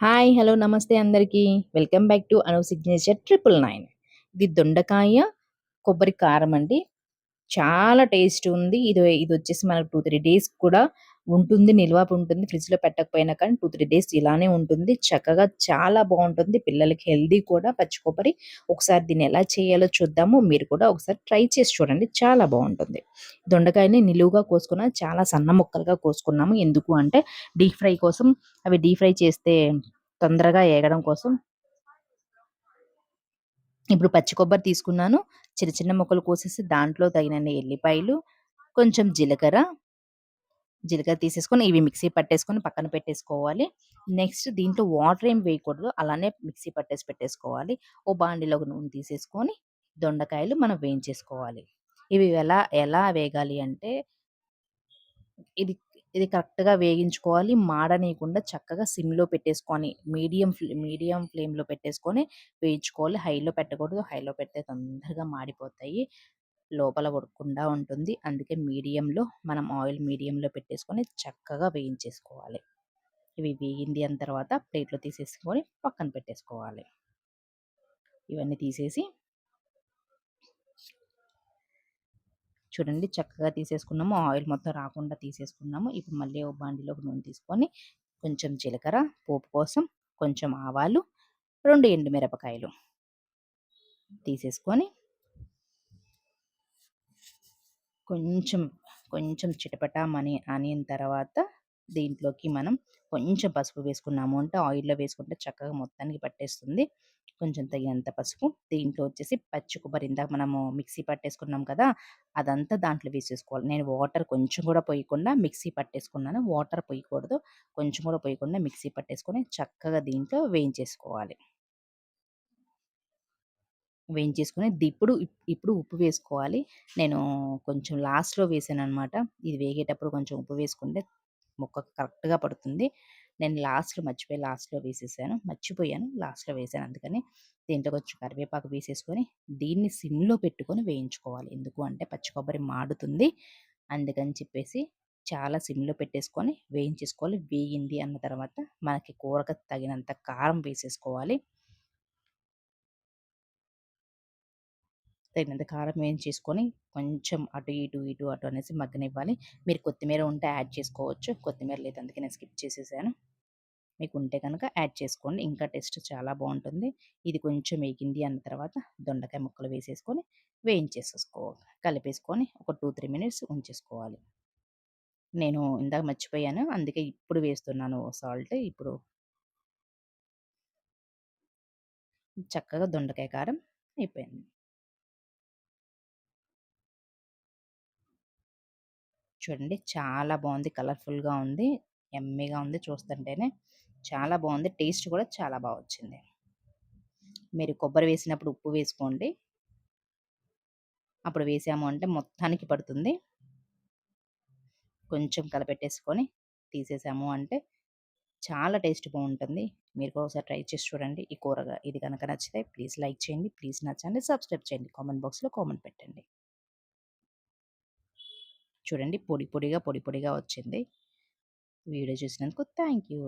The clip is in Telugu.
హాయ్ హలో నమస్తే అందరికీ. వెల్కమ్ బ్యాక్ టు అనో సిగ్నేచర్ ట్రిపుల్ నైన్. ఇది దొండకాయ కొబ్బరి కారం అండి. చాలా టేస్ట్ ఉంది. ఇది ఇది వచ్చేసి మనకు టూ త్రీ డేస్ కూడా ఉంటుంది నిల్వ ఉంటుంది ఫ్రిడ్జ్లో పెట్టకపోయినా కానీ టూ త్రీ డేస్ ఇలానే ఉంటుంది. చక్కగా చాలా బాగుంటుంది. పిల్లలకి హెల్దీ కూడా. పచ్చి కొబ్బరి ఒకసారి దీన్ని ఎలా చేయాలో చూద్దాము. మీరు కూడా ఒకసారి ట్రై చేసి చూడండి. చాలా బాగుంటుంది. దొండకాయని నిలువుగా కోసుకున్నా చాలా సన్న ముక్కలుగా కోసుకున్నాము. ఎందుకు అంటే డీప్ ఫ్రై కోసం అవి డీప్ ఫ్రై చేస్తే తొందరగా ఏగడం కోసం. ఇప్పుడు పచ్చి కొబ్బరి తీసుకున్నాను. చిన్న చిన్న ముక్కలు కోసేసి దాంట్లో తగినన్ని ఎల్లిపాయలు కొంచెం జీలకర్ర జీలకర్ర తీసేసుకొని ఇవి మిక్సీ పట్టేసుకొని పక్కన పెట్టేసుకోవాలి నెక్స్ట్ దీంట్లో వాటర్ ఏం వేయకూడదు అలానే మిక్సీ పట్టేసి పెట్టేసుకోవాలి ఓ బాండిలో నూనె తీసేసుకొని దొండకాయలు మనం వేయించేసుకోవాలి ఇవి ఎలా ఎలా వేగాలి అంటే ఇది ఇది కరెక్ట్‌గా వేగించుకోవాలి. మాడనీయకుండా చక్కగా సిమ్‌లో పెట్టేసుకొని మీడియం ఫ్లే మీడియం ఫ్లేమ్‌లో పెట్టేసుకొని వేయించుకోవాలి. హైలో పెట్టకూడదు. హైలో పెడితే తొందరగా మాడిపోతాయి. లోపల ఉడకకుండా ఉంటుంది. అందుకే మీడియంలో మనం ఆయిల్ మీడియంలో పెట్టేసుకొని చక్కగా వేయించేసుకోవాలి. ఇవి వేగింది అన్న తర్వాత ప్లేట్‌లో తీసేసుకొని పక్కన పెట్టేసుకోవాలి. ఇవన్నీ తీసేసి చూడండి చక్కగా తీసేసుకున్నాము ఆయిల్ మొత్తం రాకుండా తీసేసుకున్నాము ఇప్పుడు మళ్ళీ ఒక బాండిలోకి నూనె తీసుకొని కొంచెం జీలకర్ర పోపు కోసం కొంచెం ఆవాలు రెండు ఎండుమిరపకాయలు తీసేసుకొని కొంచెం కొంచెం చిటపటామని అనిన తర్వాత దీంట్లోకి మనం కొంచెం పసుపు వేసుకున్నాము అంటే ఆయిల్లో వేసుకుంటే చక్కగా మొత్తానికి పట్టేస్తుంది. కొంచెం తగినంత పసుపు దీంట్లో వచ్చేసి పచ్చి కొబ్బరి ఇందాక మనము మిక్సీ పట్టేసుకున్నాం కదా అదంతా దాంట్లో వేసేసుకోవాలి. నేను వాటర్ కొంచెం కూడా పోయకుండా మిక్సీ పట్టేసుకున్నాను. వాటర్ పోయకూడదు. కొంచెం కూడా పోయకుండా మిక్సీ పట్టేసుకొని చక్కగా దీంట్లో వేయించేసుకోవాలి. వేయించేసుకొని ఇప్పుడు ఇప్పుడు ఉప్పు వేసుకోవాలి. నేను కొంచెం లాస్ట్లో వేసాను అనమాట ఇది వేగేటప్పుడు కొంచెం ఉప్పు వేసుకుంటే ముక్క కరెక్ట్గా పడుతుంది. నేను లాస్ట్లో మర్చిపోయి లాస్ట్లో వేసేసాను. మర్చిపోయాను. లాస్ట్లో వేసాను అందుకని దీంట్లో కొంచెం కరివేపాకు వేసేసుకొని దీన్ని సిమ్లో పెట్టుకొని వేయించుకోవాలి. ఎందుకు అంటే పచ్చి కొబ్బరి మాడుతుంది. అందుకని చెప్పేసి చాలా సిమ్లో పెట్టేసుకొని వేయించేసుకోవాలి. వేగింది అన్న తర్వాత మనకి కూరకు తగినంత కారం వేసేసుకోవాలి. తగినంత కారం వేయించేసుకొని కొంచెం అటు ఇటు ఇటు అటు అనేసి మగ్గనివ్వాలి. మీరు కొత్తిమీర ఉంటే యాడ్ చేసుకోవచ్చు. కొత్తిమీర లేదు అందుకే నేను స్కిప్ చేసేసాను. మీకు ఉంటే కనుక యాడ్ చేసుకోండి. ఇంకా టేస్ట్ చాలా బాగుంటుంది. ఇది కొంచెం వేగింది అన్న తర్వాత దొండకాయ ముక్కలు వేసేసుకొని వేయించేసేసుకో కలిపేసుకొని ఒక టూ త్రీ మినిట్స్ ఉంచేసుకోవాలి. నేను ఇందాక మర్చిపోయాను. అందుకే ఇప్పుడు వేస్తున్నాను సాల్ట్. ఇప్పుడు చక్కగా దొండకాయ కారం అయిపోయింది. చూడండి. చాలా బాగుంది కలర్ఫుల్గా ఉంది. ఎమ్మీగా ఉంది చూస్తుంటేనే. చాలా బాగుంది టేస్ట్ కూడా చాలా బాగా వచ్చింది. మీరు కొబ్బరి వేసినప్పుడు ఉప్పు వేసుకోండి. అప్పుడు వేసాము అంటే మొత్తానికి పడుతుంది. కొంచెం కలపెట్టేసుకొని తీసేసాము అంటే చాలా టేస్ట్ బాగుంటుంది మీరు ఒకసారి ట్రై చేసి చూడండి. ఈ కూరగా ఇది కనుక నచ్చితే ప్లీజ్ లైక్ చేయండి. ప్లీజ్ నచ్చండి సబ్స్క్రైబ్ చేయండి. కామెంట్ బాక్స్లో కామెంట్ పెట్టండి. చూడండి. పొడి పొడిగా పొడి పొడిగా వచ్చింది. వీడియో చూసినందుకు థ్యాంక్ యూ